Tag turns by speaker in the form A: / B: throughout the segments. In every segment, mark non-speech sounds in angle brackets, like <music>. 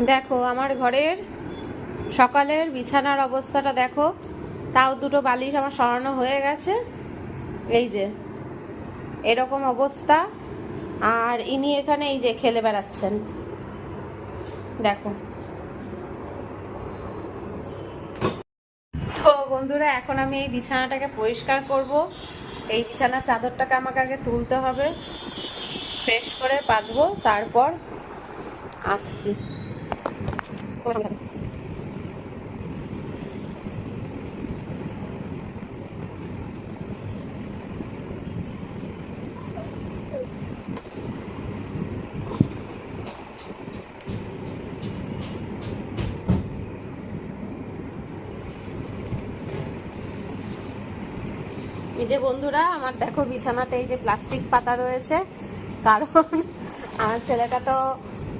A: দেখো, আমার ঘরের সকালের বিছানার অবস্থাটা দেখো। তাও দুটো বালিশ আমার সরানো হয়ে গেছে। এই যে, এরকম অবস্থা। আর ইনি এখানে এই যে খেলে বেড়াচ্ছেন। দেখো। তো বন্ধুরা, এখন আমি এই বিছানাটাকে পরিষ্কার করব। এই বিছানার চাদরটাকে আমাকে আগে তুলতে হবে। ফ্রেশ করে পাতবো, তারপর আসছি। এই যে বন্ধুরা, আমার দেখো বিছানাতে এই যে প্লাস্টিক পাতা রয়েছে। কারণ আমার ছেলেটা তো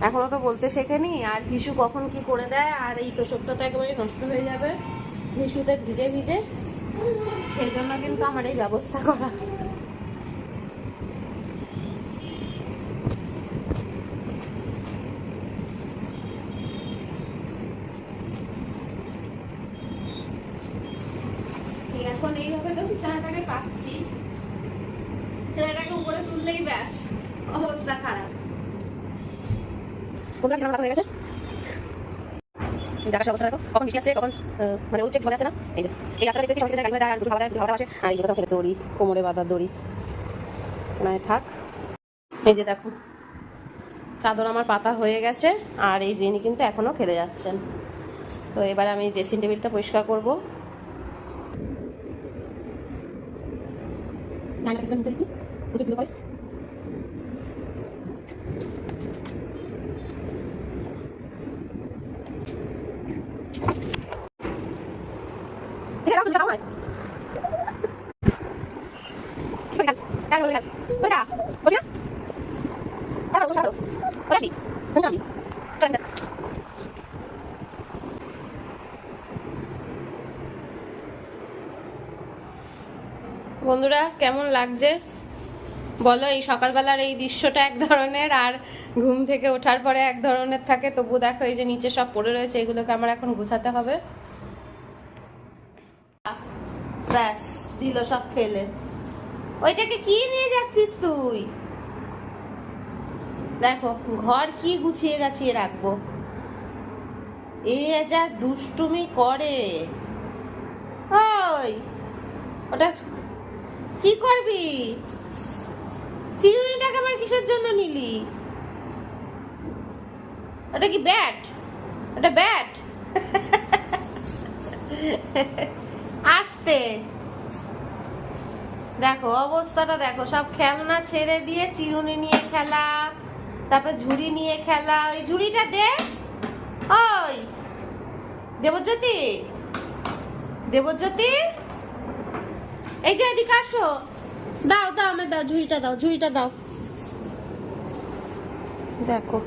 A: এখনও তো বলতে শেখেনি। আর হিসু কখন কি করে দেয়, আর এই তোষকটা তো একেবারে নষ্ট হয়ে যাবে। হিসুতে ভিজে ভিজে। সেই জন্য কিন্তু আমার এই ব্যবস্থা করা। এখন এইভাবে তো বিছানাটাকে পাচ্ছি। ছেলেটাকে উপরে তুললেই ব্যাস। অবস্থা। দেখো মানে না কোমরে মানে থাক। চাদর আমার পাতা হয়ে গেছে, আর এই যিনি কিন্তু এখনও খেলে যাচ্ছেন তো এবার আমি ড্রেসিং টেবিলটা পরিষ্কার করব একদম চলছি প্রচুর করে ঠিক আছে দাও তুমি খাও ঠিক আছে ঠিক আছে বসে যা বসে যা বসে যা বসে যা বসে যা বন্ধুরা, কেমন লাগছে? বলো, এই সকালবেলার এই দৃশ্যটা এক ধরনের, আর ঘুম থেকে ওঠার পরে এক ধরনের থাকে। তবু দেখো, এই যে নিচে সব পড়ে রয়েছে, এগুলোকে আমার এখন গুছাতে হবে। ব্যাস, দিল সব ফেলে। ওইটাকে কি নিয়ে যাচ্ছিস তুই? দেখো, ঘর কি গুছিয়ে গাছিয়ে রাখব। এ যা দুষ্টুমি করে। ওই, ওটা কি করবি? চিরুনিটাকে আবার কিসের জন্য নিলি? ওটা কি ব্যাট? ওটা ব্যাট? <laughs> আস্তে দেখো, অবস্থাটা দেখো। সব খেলনা ছেড়ে দিয়ে চিরুনি নিয়ে খেলা, তারপর ঝুড়ি নিয়ে খেলা। ওই ঝুড়িটা দে। ওই। দেবজ্যোতি? দেবজ্যোতি? এই যে এদিকে আসো। দাও দাও আমি দাও, ঝুড়িটা দাও ঝুড়িটা দাও। দেখো।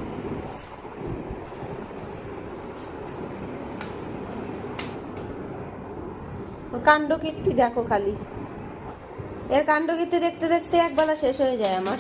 A: কাণ্ড কীর্তি দেখো খালি। এর কাণ্ড কীর্তি দেখতে দেখতে একবেলা শেষ হয়ে যায় আমার।